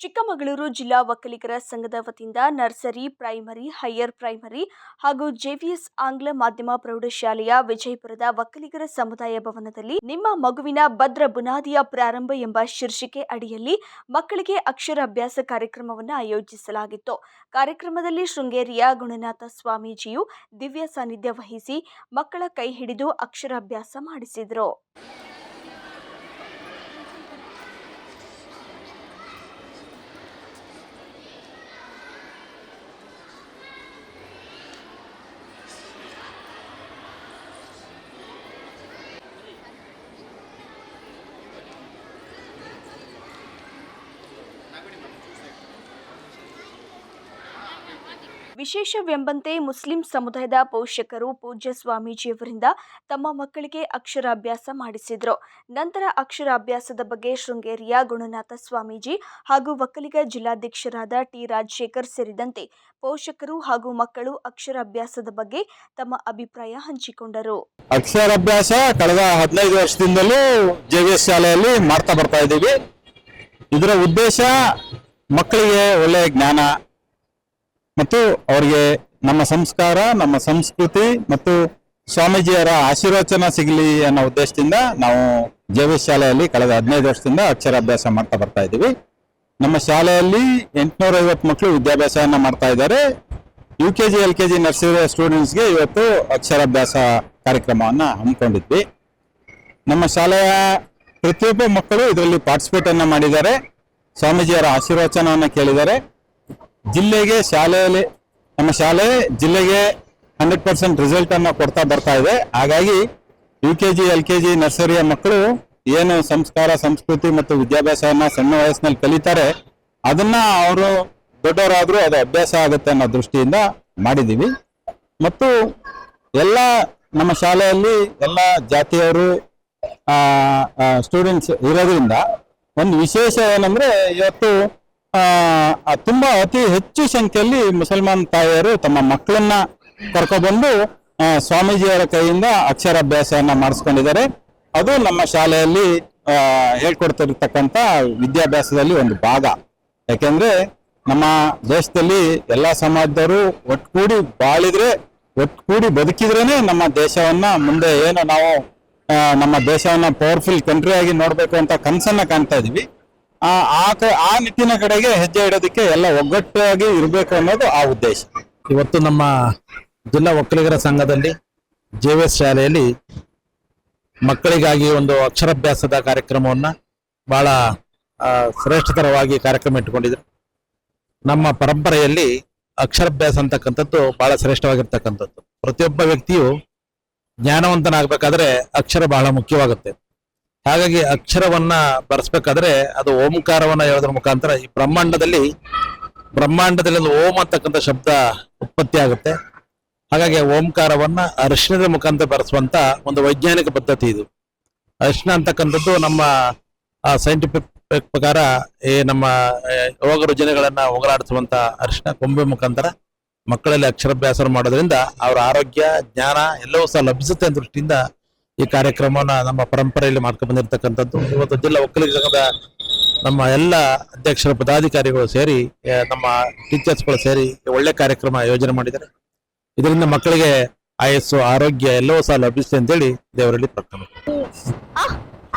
ಚಿಕ್ಕಮಗಳೂರು ಜಿಲ್ಲಾ ಒಕ್ಕಲಿಗರ ಸಂಘದ ವತಿಯಿಂದ ನರ್ಸರಿ ಪ್ರೈಮರಿ, ಹೈಯರ್ ಪ್ರೈಮರಿ ಹಾಗೂ ಜೆವಿಎಸ್ ಆಂಗ್ಲ ಮಾಧ್ಯಮ ಪ್ರೌಢಶಾಲೆಯ ವಿಜಯಪುರದ ಒಕ್ಕಲಿಗರ ಸಮುದಾಯ ಭವನದಲ್ಲಿ ನಿಮ್ಮ ಮಗುವಿನ ಭದ್ರ ಬುನಾದಿಯ ಪ್ರಾರಂಭ ಎಂಬ ಶೀರ್ಷಿಕೆ ಅಡಿಯಲ್ಲಿ ಮಕ್ಕಳಿಗೆ ಅಕ್ಷರಾಭ್ಯಾಸ ಕಾರ್ಯಕ್ರಮವನ್ನು ಆಯೋಜಿಸಲಾಗಿತ್ತು. ಕಾರ್ಯಕ್ರಮದಲ್ಲಿ ಶೃಂಗೇರಿಯ ಗುಣನಾಥ ಸ್ವಾಮೀಜಿಯು ದಿವ್ಯ ಸಾನ್ನಿಧ್ಯ ವಹಿಸಿ ಮಕ್ಕಳ ಕೈ ಹಿಡಿದು ಅಕ್ಷರಾಭ್ಯಾಸ ಮಾಡಿಸಿದರು. ವಿಶೇಷವೆಂಬಂತೆ ಮುಸ್ಲಿಂ ಸಮುದಾಯದ ಪೋಷಕರು ಪೂಜ್ಯ ಸ್ವಾಮೀಜಿಯವರಿಂದ ತಮ್ಮ ಮಕ್ಕಳಿಗೆ ಅಕ್ಷರಾಭ್ಯಾಸ ಮಾಡಿಸಿದರು. ನಂತರ ಅಕ್ಷರಾಭ್ಯಾಸದ ಬಗ್ಗೆ ಶೃಂಗೇರಿಯ ಗುಣನಾಥ ಸ್ವಾಮೀಜಿ ಹಾಗೂ ಒಕ್ಕಲಿಗ ಜಿಲ್ಲಾಧ್ಯಕ್ಷರಾದ ಟಿ ರಾಜಶೇಖರ್ ಸೇರಿದಂತೆ ಪೋಷಕರು ಹಾಗೂ ಮಕ್ಕಳು ಅಕ್ಷರಾಭ್ಯಾಸದ ಬಗ್ಗೆ ತಮ್ಮ ಅಭಿಪ್ರಾಯ ಹಂಚಿಕೊಂಡರು. ಅಕ್ಷರಾಭ್ಯಾಸ ಕಳೆದ ಹದಿನೈದು ವರ್ಷದಿಂದಲೂ ಜೆ ಶಾಲೆಯಲ್ಲಿ ಮಾಡ್ತಾ ಬರ್ತಾ ಇದ್ದೀವಿ. ಇದರ ಉದ್ದೇಶ ಮಕ್ಕಳಿಗೆ ಒಳ್ಳೆಯ ಜ್ಞಾನ ಮತ್ತು ಅವರಿಗೆ ನಮ್ಮ ಸಂಸ್ಕಾರ, ನಮ್ಮ ಸಂಸ್ಕೃತಿ ಮತ್ತು ಸ್ವಾಮೀಜಿಯವರ ಆಶೀರ್ವಚನ ಸಿಗಲಿ ಅನ್ನೋ ಉದ್ದೇಶದಿಂದ ನಾವು ಜೆ ವಿ ಶಾಲೆಯಲ್ಲಿ ಕಳೆದ ಹದಿನೈದು ವರ್ಷದಿಂದ ಅಕ್ಷರಾಭ್ಯಾಸ ಮಾಡ್ತಾ ಬರ್ತಾ ಇದ್ದೀವಿ. ನಮ್ಮ ಶಾಲೆಯಲ್ಲಿ ಎಂಟುನೂರ ಐವತ್ತು ಮಕ್ಕಳು ವಿದ್ಯಾಭ್ಯಾಸವನ್ನ ಮಾಡ್ತಾ ಇದ್ದಾರೆ. U K G L K G nursery ಸ್ಟೂಡೆಂಟ್ಸ್ಗೆ ಇವತ್ತು ಅಕ್ಷರಾಭ್ಯಾಸ ಕಾರ್ಯಕ್ರಮವನ್ನು ಹಮ್ಮಿಕೊಂಡಿದ್ವಿ. ನಮ್ಮ ಶಾಲೆಯ ಪ್ರತಿಯೊಬ್ಬ ಮಕ್ಕಳು ಇದರಲ್ಲಿ ಪಾರ್ಟಿಸಿಪೇಟ್ ಅನ್ನ ಮಾಡಿದ್ದಾರೆ. ಸ್ವಾಮೀಜಿಯವರ ಆಶೀರ್ವಚನವನ್ನು ಕೇಳಿದ್ದಾರೆ. ಜಿಲ್ಲೆಗೆ ಶಾಲೆಯಲ್ಲಿ, ನಮ್ಮ ಶಾಲೆ ಜಿಲ್ಲೆಗೆ ಹಂಡ್ರೆಡ್ ಪರ್ಸೆಂಟ್ ರಿಸಲ್ಟ್ ಅನ್ನ ಕೊಡ್ತಾ ಬರ್ತಾ ಇದೆ. ಹಾಗಾಗಿ U K G L K G ನರ್ಸರಿಯ ಮಕ್ಕಳು ಏನು ಸಂಸ್ಕಾರ, ಸಂಸ್ಕೃತಿ ಮತ್ತು ವಿದ್ಯಾಭ್ಯಾಸವನ್ನ ಸಣ್ಣ ವಯಸ್ಸಿನಲ್ಲಿ ಕಲಿತಾರೆ, ಅದನ್ನ ಅವರು ದೊಡ್ಡವರಾದ್ರೂ ಅದು ಅಭ್ಯಾಸ ಆಗುತ್ತೆ ಅನ್ನೋ ದೃಷ್ಟಿಯಿಂದ ಮಾಡಿದೀವಿ. ಮತ್ತು ಎಲ್ಲ ನಮ್ಮ ಶಾಲೆಯಲ್ಲಿ ಎಲ್ಲ ಜಾತಿಯವರು ಸ್ಟೂಡೆಂಟ್ಸ್ ಇರೋದ್ರಿಂದ ಒಂದು ವಿಶೇಷ ಏನಂದ್ರೆ ಇವತ್ತು ತುಂಬಾ ಅತಿ ಹೆಚ್ಚು ಸಂಖ್ಯೆಯಲ್ಲಿ ಮುಸಲ್ಮಾನ್ ತಾಯಿಯರು ತಮ್ಮ ಮಕ್ಕಳನ್ನ ಕರ್ಕೊಬಂದು ಸ್ವಾಮೀಜಿಯವರ ಕೈಯಿಂದ ಅಕ್ಷರಾಭ್ಯಾಸವನ್ನ ಮಾಡಿಸ್ಕೊಂಡಿದ್ದಾರೆ. ಅದು ನಮ್ಮ ಶಾಲೆಯಲ್ಲಿ ಹೇಳ್ಕೊಡ್ತಿರ್ತಕ್ಕಂಥ ವಿದ್ಯಾಭ್ಯಾಸದಲ್ಲಿ ಒಂದು ಭಾಗ. ಯಾಕೆಂದ್ರೆ ನಮ್ಮ ದೇಶದಲ್ಲಿ ಎಲ್ಲಾ ಸಮಾಜದವರು ಒಟ್ಕೂಡಿ ಬಾಳಿದ್ರೆ, ಒಟ್ಕೂಡಿ ಬದುಕಿದ್ರೇನೆ ನಮ್ಮ ದೇಶವನ್ನ ಮುಂದೆ ಏನು ನಾವು ನಮ್ಮ ದೇಶವನ್ನ ಪವರ್ಫುಲ್ ಕಂಟ್ರಿ ಆಗಿ ನೋಡ್ಬೇಕು ಅಂತ ಕನಸನ್ನ ಕಾಣ್ತಾ ಇದೀವಿ. ಆ ಆ ನಿಟ್ಟಿನ ಕಡೆಗೆ ಹೆಜ್ಜೆ ಇಡೋದಕ್ಕೆ ಎಲ್ಲ ಒಗ್ಗಟ್ಟಾಗಿ ಇರಬೇಕು ಅನ್ನೋದು ಆ ಉದ್ದೇಶ. ಇವತ್ತು ನಮ್ಮ ಜಿಲ್ಲಾ ಒಕ್ಕಲಿಗರ ಸಂಘದಲ್ಲಿ ಜೆ ಎಸ್ ಶಾಲೆಯಲ್ಲಿ ಮಕ್ಕಳಿಗಾಗಿ ಒಂದು ಅಕ್ಷರಾಭ್ಯಾಸದ ಕಾರ್ಯಕ್ರಮವನ್ನ ಬಹಳ ಶ್ರೇಷ್ಠತರವಾಗಿ ಕಾರ್ಯಕ್ರಮ ಇಟ್ಟುಕೊಂಡಿದ್ರು. ನಮ್ಮ ಪರಂಪರೆಯಲ್ಲಿ ಅಕ್ಷರಾಭ್ಯಾಸ ಅಂತಕ್ಕಂಥದ್ದು ಬಹಳ ಶ್ರೇಷ್ಠವಾಗಿರ್ತಕ್ಕಂಥದ್ದು. ಪ್ರತಿಯೊಬ್ಬ ವ್ಯಕ್ತಿಯು ಜ್ಞಾನವಂತನಾಗಬೇಕಾದ್ರೆ ಅಕ್ಷರ ಬಹಳ ಮುಖ್ಯವಾಗುತ್ತೆ. ಹಾಗಾಗಿ ಅಕ್ಷರವನ್ನ ಬರೆಸ್ಬೇಕಾದ್ರೆ ಅದು ಓಂಕಾರವನ್ನ ಹೇಳೋದ್ರ ಮುಖಾಂತರ ಈ ಬ್ರಹ್ಮಾಂಡದಲ್ಲಿ ಬ್ರಹ್ಮಾಂಡದಲ್ಲಿ ಒಂದು ಓಂ ಅಂತಕ್ಕಂಥ ಶಬ್ದ ಉತ್ಪತ್ತಿ ಆಗುತ್ತೆ. ಹಾಗಾಗಿ ಓಂಕಾರವನ್ನ ಅರಿಶಿಣದ ಮುಖಾಂತರ ಬರೆಸುವಂತ ಒಂದು ವೈಜ್ಞಾನಿಕ ಪದ್ಧತಿ ಇದು. ಅರಿಶಿಣ ಅಂತಕ್ಕಂಥದ್ದು ನಮ್ಮ ಸೈಂಟಿಫಿಕ್ ಪ್ರಕಾರ ಈ ನಮ್ಮ ರೋಗ ರುಜಿನಗಳನ್ನ ಹೋಗಲಾಡಿಸುವಂತ ಅರಿಶಿಣ ಕೊಂಬೆ ಮುಖಾಂತರ ಮಕ್ಕಳಲ್ಲಿ ಅಕ್ಷರಾಭ್ಯಾಸ ಮಾಡೋದ್ರಿಂದ ಅವರ ಆರೋಗ್ಯ, ಜ್ಞಾನ ಎಲ್ಲವೂ ಸಹ ಲಭಿಸುತ್ತೆ ದೃಷ್ಟಿಯಿಂದ ಈ ಕಾರ್ಯಕ್ರಮವನ್ನ ನಮ್ಮ ಪರಂಪರೆಯಲ್ಲಿ ಮಾಡ್ಕೊಂಡು ಬಂದಿರತಕ್ಕಂಥದ್ದು. ಇವತ್ತು ಜಿಲ್ಲಾ ಒಕ್ಕಲಿಗ ಸಂಘದ ನಮ್ಮ ಎಲ್ಲ ಅಧ್ಯಕ್ಷರ ಪದಾಧಿಕಾರಿಗಳು ಸೇರಿ ನಮ್ಮ ಟೀಚರ್ಸ್ಗಳು ಸೇರಿ ಒಳ್ಳೆ ಕಾರ್ಯಕ್ರಮ ಯೋಜನೆ ಮಾಡಿದ್ದಾರೆ. ಇದರಿಂದ ಮಕ್ಕಳಿಗೆ ಆಯಸ್ಸು ಆರೋಗ್ಯ ಎಲ್ಲವೂ ಸಹ ಲಭಿಸಿದೆ ಅಂತೇಳಿ ದೇವರಲ್ಲಿ ಪ್ರಾರ್ಥನೆ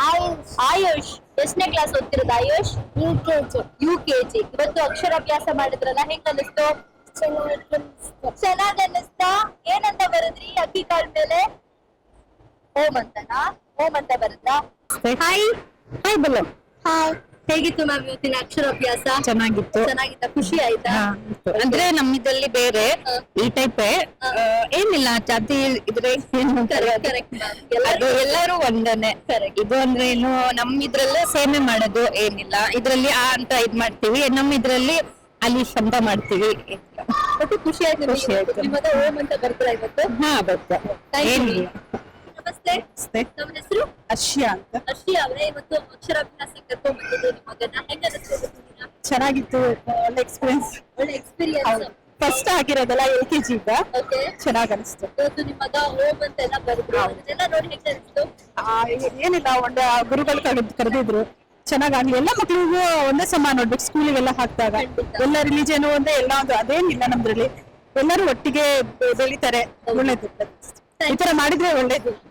ಆಯುಷ್ ಆಯುಷ್ ಎಷ್ಟನೇ class ಓದ್ತಿರೋದು Ayush? U K G U K G ಇವತ್ತು ಅಕ್ಷರಾಭ್ಯಾಸ ಮಾಡಿದ್ರಲ್ಲ ಹೆಂಗ್ ಅನ್ನಿಸ್ತು ಚೆನ್ನಾಗ್ ಓಂ ಅಂತನಾ ಓಂ ಅಂತ ಬರುತ್ತಾ ಹಾಯ್ ಹಾಯ್ ಬಲೋ ಹಾಯ್ ಹೇಗಿತ್ತು ಮ್ಯಾಮ್ ಇವತ್ತಿನ ಅಕ್ಷರಾಭ್ಯಾಸ? ಚೆನ್ನಾಗಿತ್ತು. ಚೆನ್ನಾಗಿತ್ತ? ಖುಷಿ ಆಯ್ತಾ? ಅಂದ್ರೆ ನಮ್ಮಿದಲ್ಲಿ ಬೇರೆ. ಈ ಟೈಪ್ ಏನಿಲ್ಲ ಜಾತಿ ಇದ್ರೆ ಅದು ಎಲ್ಲರೂ ಒಂದನೆ. ಇದು ಅಂದ್ರೆ ಏನು ನಮ್ ಇದ್ರಲ್ಲೇ ಸೇಮೆ ಮಾಡೋದು ಏನಿಲ್ಲ. ಇದ್ರಲ್ಲಿ ಆ ಅಂತ ಇದ್ ಮಾಡ್ತೀವಿ ನಮ್ಮಿದ್ರಲ್ಲಿ ಅಲ್ಲಿ ಅಂತ ಮಾಡ್ತೀವಿ. ಖುಷಿ ಆಯ್ತು. ಖುಷಿ ಆಯ್ತು. ಓಂ ಅಂತ ಬರ್ತೀರಾ ಇವತ್ತು? ಹಾ ಬರ್ತಾ. ನಮಸ್ತೆ. ನಮ್ಮ ಹೆಸರು? ಅಶ್ಯ ಅಂತ. ಅರ್ಷಿ ಅವರೇ ಇವತ್ತು ಅಕ್ಷರಾಭ್ಯಾಸ ಕರ್ಕೊಂಡ್ ಬಂದಿದ್ದು ನಿಮ್ಮ ಮಗನ. ಹೆಂಗ ಚೆನ್ನಾಗಿತ್ತು. ಒಳ್ಳೆ ಎಕ್ಸ್ಪೀರಿಯನ್ಸ್ ಒಳ್ಳೆ ಎಕ್ಸ್ಪೀರಿಯನ್ಸ್ ಫಸ್ಟ್ ಆಗಿರೋದಲ್ಲ ಎಲ್ ಕೆ ಜಿ ಓಕೆ. ಚೆನ್ನಾಗ್ ಅನಿಸ್ತು. ಇವತ್ತು ನಿಮ್ಮ ಮಗ ಅಂತ ಎಲ್ಲ ಬರೆದ್ರು. ಅದನ್ನೆಲ್ಲ ನೋಡಿ ಹೆಂಗ ಅನಿಸ್ತು? ಆ, ಏನಿಲ್ಲ ಒಂದು ಗುರುಗಳು ಕರೆದ್ ಕರೆದಿದ್ರು. ಚೆನ್ನಾಗಾಗ್ಲಿ. ಎಲ್ಲ ಮಕ್ಳಿಗೂ ಒಂದೇ ಸಮ ನೋಡ್ಬೇಕು. ಸ್ಕೂಲಿಗೆಲ್ಲ ಹಾಕ್ದಾಗ. ಎಲ್ಲ ರಿಲಿಜನ್ ಒಂದೇ ಎಲ್ಲ ಒಂದು ಅದೇನಿಲ್ಲ ನಮ್ದ್ರಲ್ಲಿ. ಎಲ್ಲರೂ ಒಟ್ಟಿಗೆ ಬೆಳಿತಾರೆ. ಒಳ್ಳೇದು ಈ ತರ ಮಾಡಿದ್ರೆ ಒಳ್ಳೇದು.